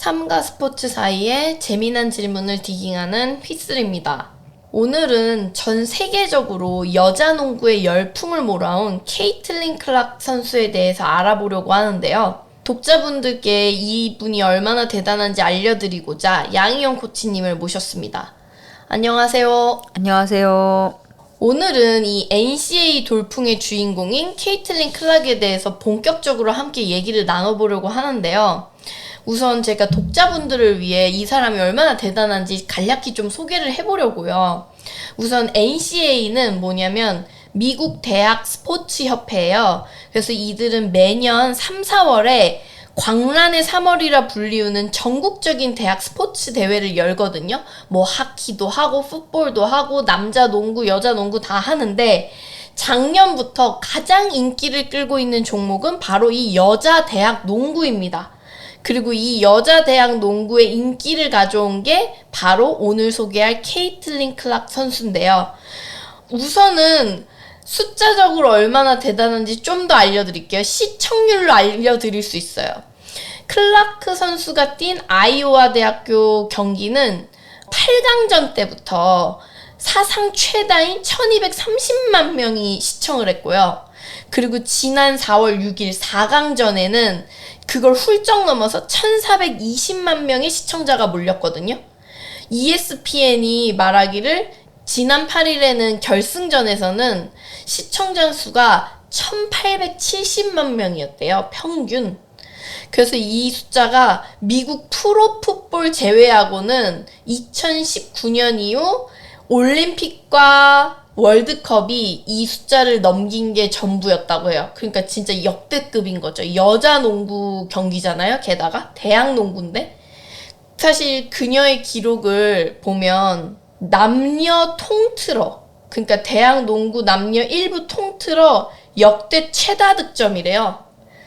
삶과 스포츠 사이에 재미난 질문을 디깅하는 휘슬입니다. 오늘은 전 세계적으로 여자 농구의 열풍을 몰아온 케이틀린 클락 선수에 대해서 알아보려고 하는데요. 독자분들께 이분이 얼마나 대단한지 알려드리고자 양희영 코치님을 모셨습니다. 안녕하세요. 안녕하세요. 오늘은 이 NCAA 돌풍의 주인공인 케이틀린 클락에 대해서 본격적으로 함께 얘기를 나눠보려고 하는데요. 우선 제가 독자분들을 위해 이 사람이 얼마나 대단한지 간략히 좀 소개를 해보려고요. 우선 NCAA는 뭐냐면 미국 대학 스포츠 협회예요. 그래서 이들은 매년 3, 4월에 광란의 3월이라 불리우는 전국적인 대학 스포츠 대회를 열거든요. 뭐 하키도 하고 풋볼도 하고 남자 농구, 여자 농구 다 하는데 작년부터 가장 인기를 끌고 있는 종목은 바로 이 여자 대학 농구입니다. 그리고 이 여자 대학 농구의 인기를 가져온 게 바로 오늘 소개할 케이틀린 클락 선수인데요. 우선은 숫자적으로 얼마나 대단한지 좀 더 알려드릴게요. 시청률로 알려드릴 수 있어요. 클라크 선수가 뛴 아이오와 대학교 경기는 8강전 때부터 사상 최다인 1230만 명이 시청을 했고요. 그리고 지난 4월 6일 4강전에는 그걸 훌쩍 넘어서 1420만 명의 시청자가 몰렸거든요. ESPN이 말하기를 지난 8일에는 결승전에서는 시청자 수가 1870만 명이었대요. 평균. 그래서 이 숫자가 미국 프로 풋볼 제외하고는 2019년 이후 올림픽과 월드컵이 이 숫자를 넘긴 게 전부였다고 해요. 그러니까 진짜 역대급인 거죠. 여자 농구 경기잖아요. 게다가 대학 농구인데 사실 그녀의 기록을 보면 남녀 통틀어 그러니까 대학 농구 남녀 일부 통틀어 역대 최다 득점이래요.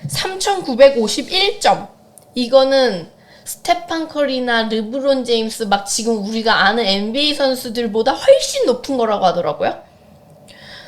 3,951점. 이거는 스테판 커리나 르브론 제임스 막 지금 우리가 아는 NBA 선수들보다 훨씬 높은 거라고 하더라고요.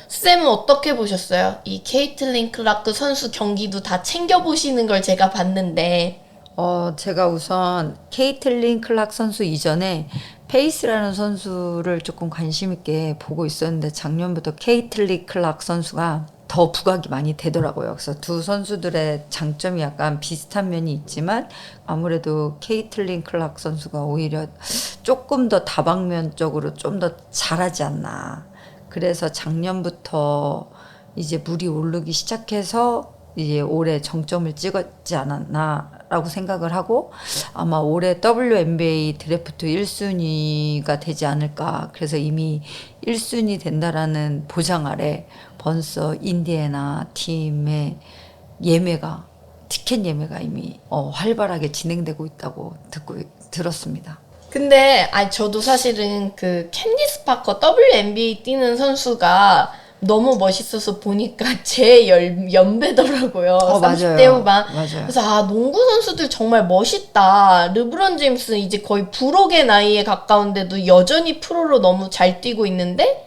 쌤은 어떻게 보셨어요? 이 케이틀린 클라크 선수 경기도 다 챙겨보시는 걸 제가 봤는데 어, 제가 우선 케이틀린 클락 선수 이전에 페이스라는 선수를 조금 관심 있게 보고 있었는데 작년부터 케이틀린 클락 선수가 더 부각이 많이 되더라고요. 그래서 두 선수들의 장점이 약간 비슷한 면이 있지만 아무래도 케이틀린 클락 선수가 오히려 조금 더 다방면적으로 좀 더 잘하지 않나. 그래서 작년부터 이제 물이 오르기 시작해서 이제 올해 정점을 찍었지 않았나라고 생각을 하고 아마 올해 WNBA 드래프트 1순위가 되지 않을까. 그래서 이미 1순위 된다라는 보장 아래 벌써 인디애나 팀의 예매가 티켓 예매가 이미 어, 활발하게 진행되고 있다고 듣고 들었습니다. 근데 아 저도 사실은 그 캔디스 파커 WNBA 뛰는 선수가 너무 멋있어서 보니까 제 열, 연배더라고요. 어, 30대 맞아요. 후반. 맞아요. 그래서 아 농구 선수들 정말 멋있다. 르브론 제임스 이제 거의 불혹의 나이에 가까운데도 여전히 프로로 너무 잘 뛰고 있는데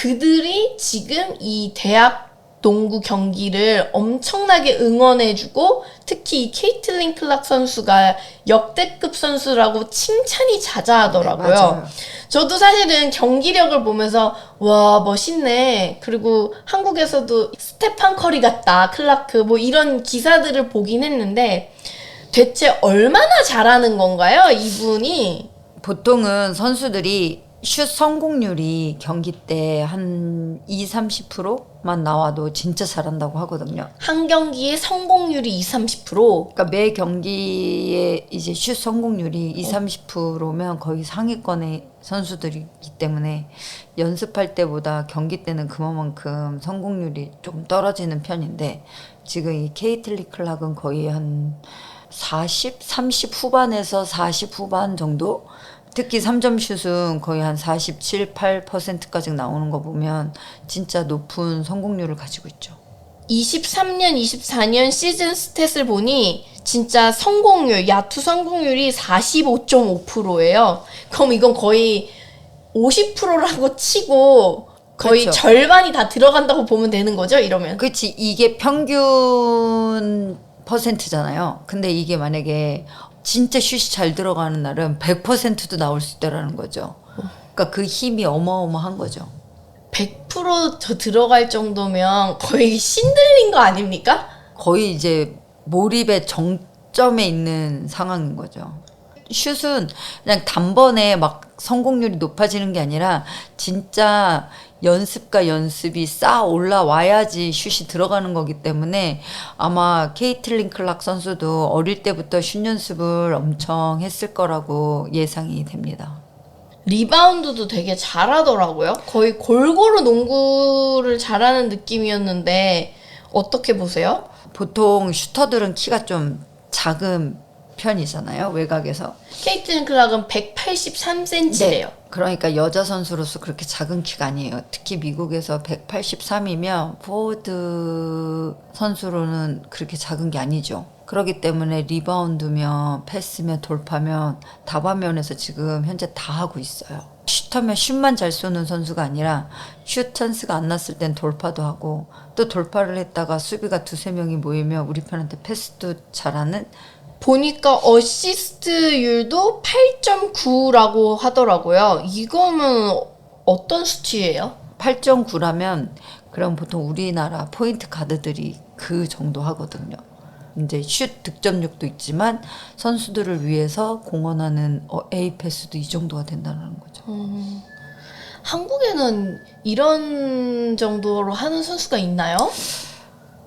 그들이 지금 이 대학 농구 경기를 엄청나게 응원해주고 특히 이 케이틀린 클락 선수가 역대급 선수라고 칭찬이 자자하더라고요. 네. 저도 사실은 경기력을 보면서 와 멋있네. 그리고 한국에서도 스테판 커리 같다. 클라크 뭐 이런 기사들을 보긴 했는데 대체 얼마나 잘하는 건가요? 이분이 보통은 선수들이 슛 성공률이 경기 때 한 2, 30%만 나와도 진짜 잘한다고 하거든요. 한 경기의 성공률이 20, 30%. 그러니까 매 경기에 이제 슛 성공률이 2, 30%면 거의 상위권의 선수들이기 때문에 연습할 때보다 경기 때는 그만큼 성공률이 좀 떨어지는 편인데 지금 이 케이틀리 클락은 거의 한 40, 30 후반에서 40 후반 정도 특히 3점 슛은 거의 한 47, 8%까지 나오는 거 보면 진짜 높은 성공률을 가지고 있죠. 23년, 24년 시즌 스탯을 보니 진짜 성공률, 야투 성공률이 45.5%예요. 그럼 이건 거의 50%라고 치고 거의 그렇죠. 절반이 다 들어간다고 보면 되는 거죠, 이러면. 그렇지 이게 평균 퍼센트잖아요. 근데 이게 만약에 진짜 슛이 잘 들어가는 날은 100%도 나올 수 있다라는 거죠. 그러니까 그 힘이 어마어마한 거죠. 100%저 들어갈 정도면 거의 신들린 거 아닙니까? 거의 이제 몰입의 정점에 있는 상황인 거죠. 슛은 그냥 단번에 막 성공률이 높아지는 게 아니라 진짜 연습과 연습이 쌓아 올라와야지 슛이 들어가는 거기 때문에 아마 케이틀린 클락 선수도 어릴 때부터 슛 연습을 엄청 했을 거라고 예상이 됩니다. 리바운드도 되게 잘하더라고요. 거의 골고루 농구를 잘하는 느낌이었는데 어떻게 보세요? 보통 슈터들은 키가 좀 작은 편이잖아요. 외곽에서. 케이틀린 클락은 183cm래요. 그러니까 여자 선수로서 그렇게 작은 키가 아니에요. 특히 미국에서 183이면 포워드 선수로는 그렇게 작은 게 아니죠. 그렇기 때문에 리바운드면 패스면 돌파면 다방면에서 지금 현재 다 하고 있어요. 슛하면 슛만 잘 쏘는 선수가 아니라 슛 찬스가 안 났을 땐 돌파도 하고 또 돌파를 했다가 수비가 두세 명이 모이면 우리 편한테 패스도 잘하는 보니까 어시스트율도 8.9라고 하더라고요. 이거는 어떤 수치예요? 8.9라면 그럼 보통 우리나라 포인트 가드들이 그 정도 하거든요. 이제 슛 득점력도 있지만 선수들을 위해서 공헌하는 어, A 패스도 이 정도가 된다는 거죠. 한국에는 이런 정도로 하는 선수가 있나요?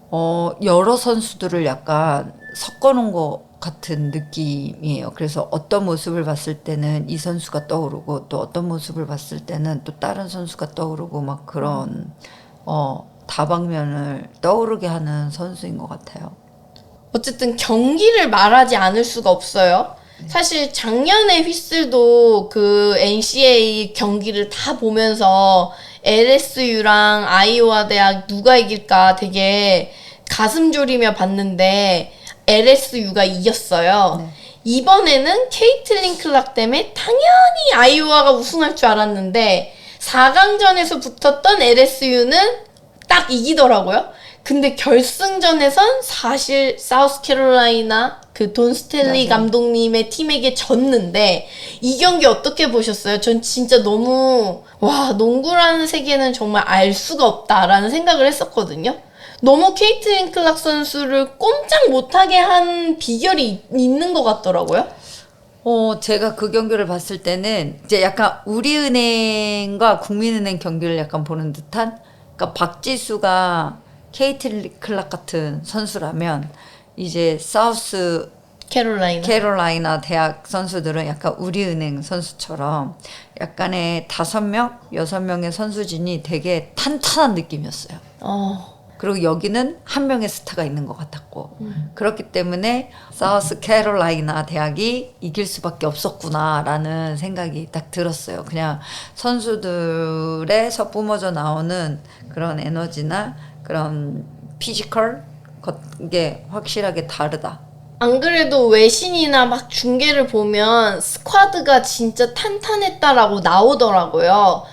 어, 여러 선수들을 약간 섞어놓은 것 같은 느낌이에요. 그래서 어떤 모습을 봤을 때는 이 선수가 떠오르고 또 어떤 모습을 봤을 때는 또 다른 선수가 떠오르고 막 그런 어, 다방면을 떠오르게 하는 선수인 것 같아요. 어쨌든 경기를 말하지 않을 수가 없어요. 사실 작년에 휘슬도 그 NCAA 경기를 다 보면서 LSU랑 아이오와 대학 누가 이길까 되게 가슴 졸이며 봤는데 LSU가 이겼어요. 이번에는 케이틀린 클락 때문에 당연히 아이오와가 우승할 줄 알았는데 4강전에서 붙었던 LSU는 딱 이기더라고요. 근데 결승전에선 사실 사우스캐롤라이나 그 돈 스탠리 감독님의 팀에게 졌는데 이 경기 어떻게 보셨어요? 전 진짜 너무 와 농구라는 세계는 정말 알 수가 없다라는 생각을 했었거든요. 너무 케이트린 클락 선수를 꼼짝 못하게 한 비결이 있- 있는 것 같더라고요. 어, 제가 그 경기를 봤을 때는 이제 약간 우리은행과 국민은행 경기를 약간 보는 듯한 그러니까 박지수가 케이틀 클락 같은 선수라면 이제 사우스 캐롤라이나. 캐롤라이나 대학 선수들은 약간 우리은행 선수처럼 약간의 다섯 명, 여섯 명의 선수진이 되게 탄탄한 느낌이었어요. 어. 그리고 여기는 한 명의 스타가 있는 것 같았고 그렇기 때문에 사우스 캐롤라이나 대학이 이길 수밖에 없었구나라는 생각이 딱 들었어요. 그냥 선수들에서 뿜어져 나오는 그런 에너지나 그런 피지컬 게 확실하게 다르다. 안 그래도 외신이나 막 중계를 보면 스쿼드가 진짜 탄탄했다라고 나오더라고요.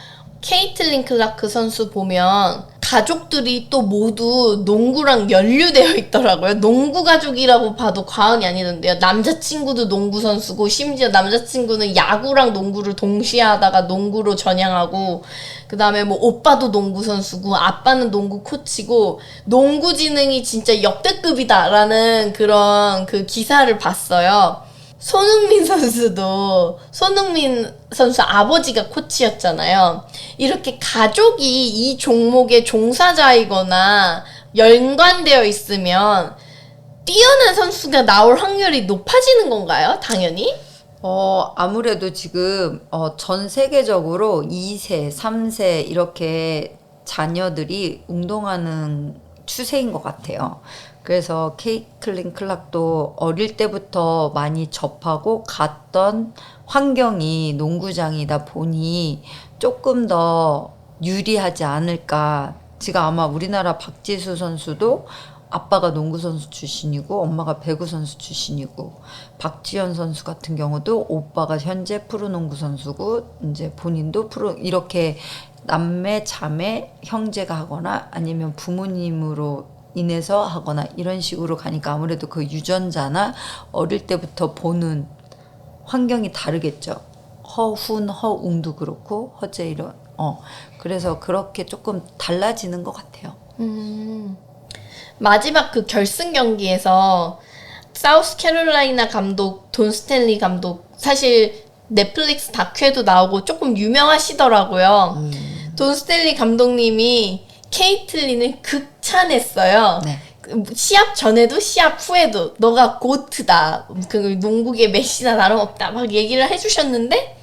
케이틀린 클라크 선수 보면 가족들이 또 모두 농구랑 연루되어 있더라고요. 농구 가족이라고 봐도 과언이 아니던데요. 남자친구도 농구 선수고 심지어 남자친구는 야구랑 농구를 동시에 하다가 농구로 전향하고 그다음에 뭐 오빠도 농구 선수고 아빠는 농구 코치고 농구 지능이 진짜 역대급이다라는 그런 그 기사를 봤어요. 손흥민 선수도 손흥민 선수 아버지가 코치였잖아요. 이렇게 가족이 이 종목의 종사자이거나 연관되어 있으면 뛰어난 선수가 나올 확률이 높아지는 건가요? 당연히. 어, 아무래도 지금 어, 전 세계적으로 2세, 3세 이렇게 자녀들이 운동하는 추세인 것 같아요. 그래서 케이틀린 클락도 어릴 때부터 많이 접하고 갔던 환경이 농구장이다 보니 조금 더 유리하지 않을까. 지금 아마 우리나라 박지수 선수도 아빠가 농구 선수 출신이고 엄마가 배구 선수 출신이고 박지현 선수 같은 경우도 오빠가 현재 프로농구 선수고 이제 본인도 프로 이렇게 남매 자매 형제가 하거나 아니면 부모님으로 인해서 하거나 이런 식으로 가니까 아무래도 그 유전자나 어릴 때부터 보는 환경이 다르겠죠. 허훈, 허웅도 그렇고 허재 이런 어 그래서 그렇게 조금 달라지는 것 같아요. 음. 마지막 그 결승 경기에서 사우스 캐롤라이나 감독 돈 스탠리 감독 사실 넷플릭스 다큐에도 나오고 조금 유명하시더라고요. 돈 스탠리 감독님이 케이틀린을 극 찬했어요. 네. 그 시합 전에도 시합 후에도 너가 고트다. 그 농구계 메시나 다름없다. 막 얘기를 해주셨는데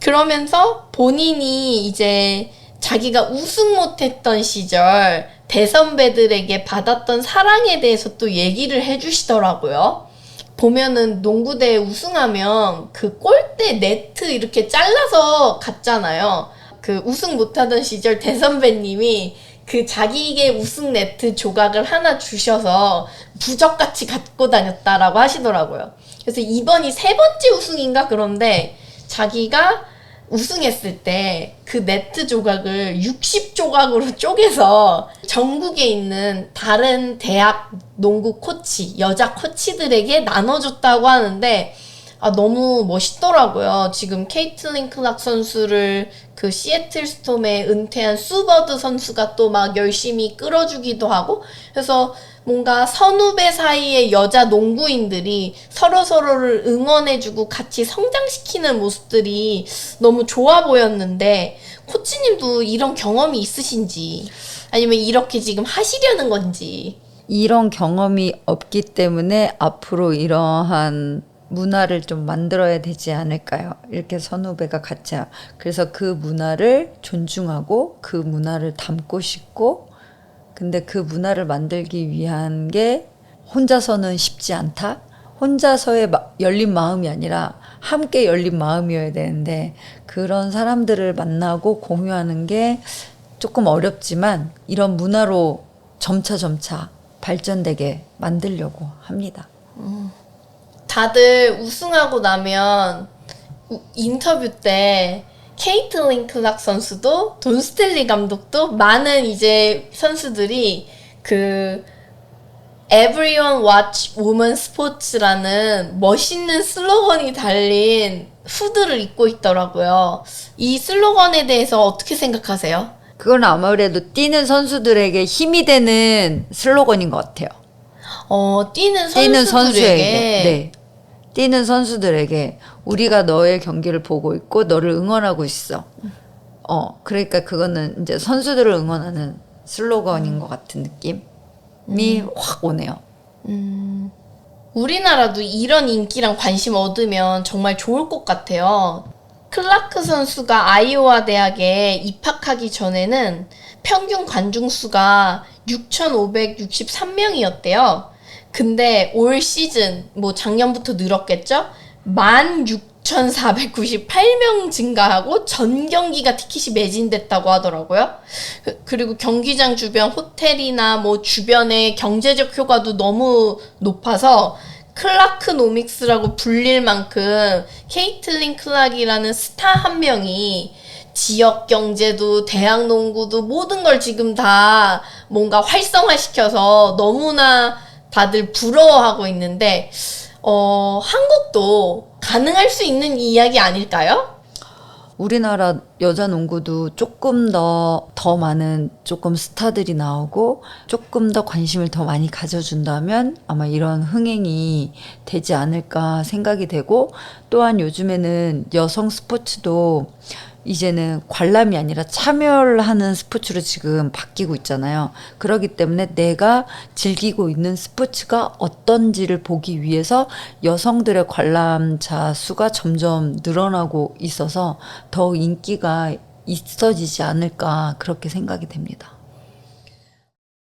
그러면서 본인이 이제 자기가 우승 못했던 시절 대선배들에게 받았던 사랑에 대해서 또 얘기를 해주시더라고요. 보면은 농구대회 우승하면 그 골대 네트 이렇게 잘라서 갔잖아요. 그 우승 못하던 시절 대선배님이 그 자기에게 우승 네트 조각을 하나 주셔서 부적같이 갖고 다녔다라고 하시더라고요. 그래서 이번이 세 번째 우승인가 그런데 자기가 우승했을 때 그 네트 조각을 60조각으로 쪼개서 전국에 있는 다른 대학 농구 코치, 여자 코치들에게 나눠줬다고 하는데 아, 너무 멋있더라고요. 지금 케이틀린 클락 선수를 그 시애틀 스톰에 은퇴한 수버드 선수가 또 막 열심히 끌어주기도 하고 그래서 뭔가 선후배 사이의 여자 농구인들이 서로 서로를 응원해주고 같이 성장시키는 모습들이 너무 좋아 보였는데 코치님도 이런 경험이 있으신지 아니면 이렇게 지금 하시려는 건지 이런 경험이 없기 때문에 앞으로 이러한 문화를 좀 만들어야 되지 않을까요? 이렇게 선후배가 같이 하- 그래서 그 문화를 존중하고 그 문화를 담고 싶고 근데 그 문화를 만들기 위한 게 혼자서는 쉽지 않다. 혼자서의 마- 열린 마음이 아니라 함께 열린 마음이어야 되는데 그런 사람들을 만나고 공유하는 게 조금 어렵지만 이런 문화로 점차 점차 발전되게 만들려고 합니다. 다들 우승하고 나면 우- 인터뷰 때 케이틀린 클락 선수도 돈 스텔리 감독도 많은 이제 선수들이 그 Everyone Watch Women Sports라는 멋있는 슬로건이 달린 후드를 입고 있더라고요. 이 슬로건에 대해서 어떻게 생각하세요? 그건 아무래도 뛰는 선수들에게 힘이 되는 슬로건인 것 같아요. 어, 뛰는 뛰는 선수에게, 선수들에게 네. 뛰는 선수들에게 우리가 너의 경기를 보고 있고 너를 응원하고 있어. 어, 그러니까 그거는 이제 선수들을 응원하는 슬로건인 것 같은 느낌이 확 오네요. 우리나라도 이런 인기랑 관심 얻으면 정말 좋을 것 같아요. 클라크 선수가 아이오와 대학에 입학하기 전에는 평균 관중 수가 6,563명이었대요. 근데 올 시즌, 뭐 작년부터 늘었겠죠? 16,498명 증가하고 전 경기가 티켓이 매진됐다고 하더라고요. 그- 그리고 경기장 주변 호텔이나 뭐 주변의 경제적 효과도 너무 높아서 클라크 노믹스라고 불릴 만큼 케이틀린 클락이라는 스타 한 명이 지역 경제도 대학 농구도 모든 걸 지금 다 뭔가 활성화시켜서 너무나 다들 부러워하고 있는데 어 한국도 가능할 수 있는 이야기 아닐까요? 우리나라 여자 농구도 조금 더, 더 많은 조금 스타들이 나오고 조금 더 관심을 더 많이 가져준다면 아마 이런 흥행이 되지 않을까 생각이 되고 또한 요즘에는 여성 스포츠도 이제는 관람이 아니라 참여를 하는 스포츠로 지금 바뀌고 있잖아요. 그렇기 때문에 내가 즐기고 있는 스포츠가 어떤지를 보기 위해서 여성들의 관람자 수가 점점 늘어나고 있어서 더 인기 가 있어지지 않을까 그렇게 생각이 됩니다.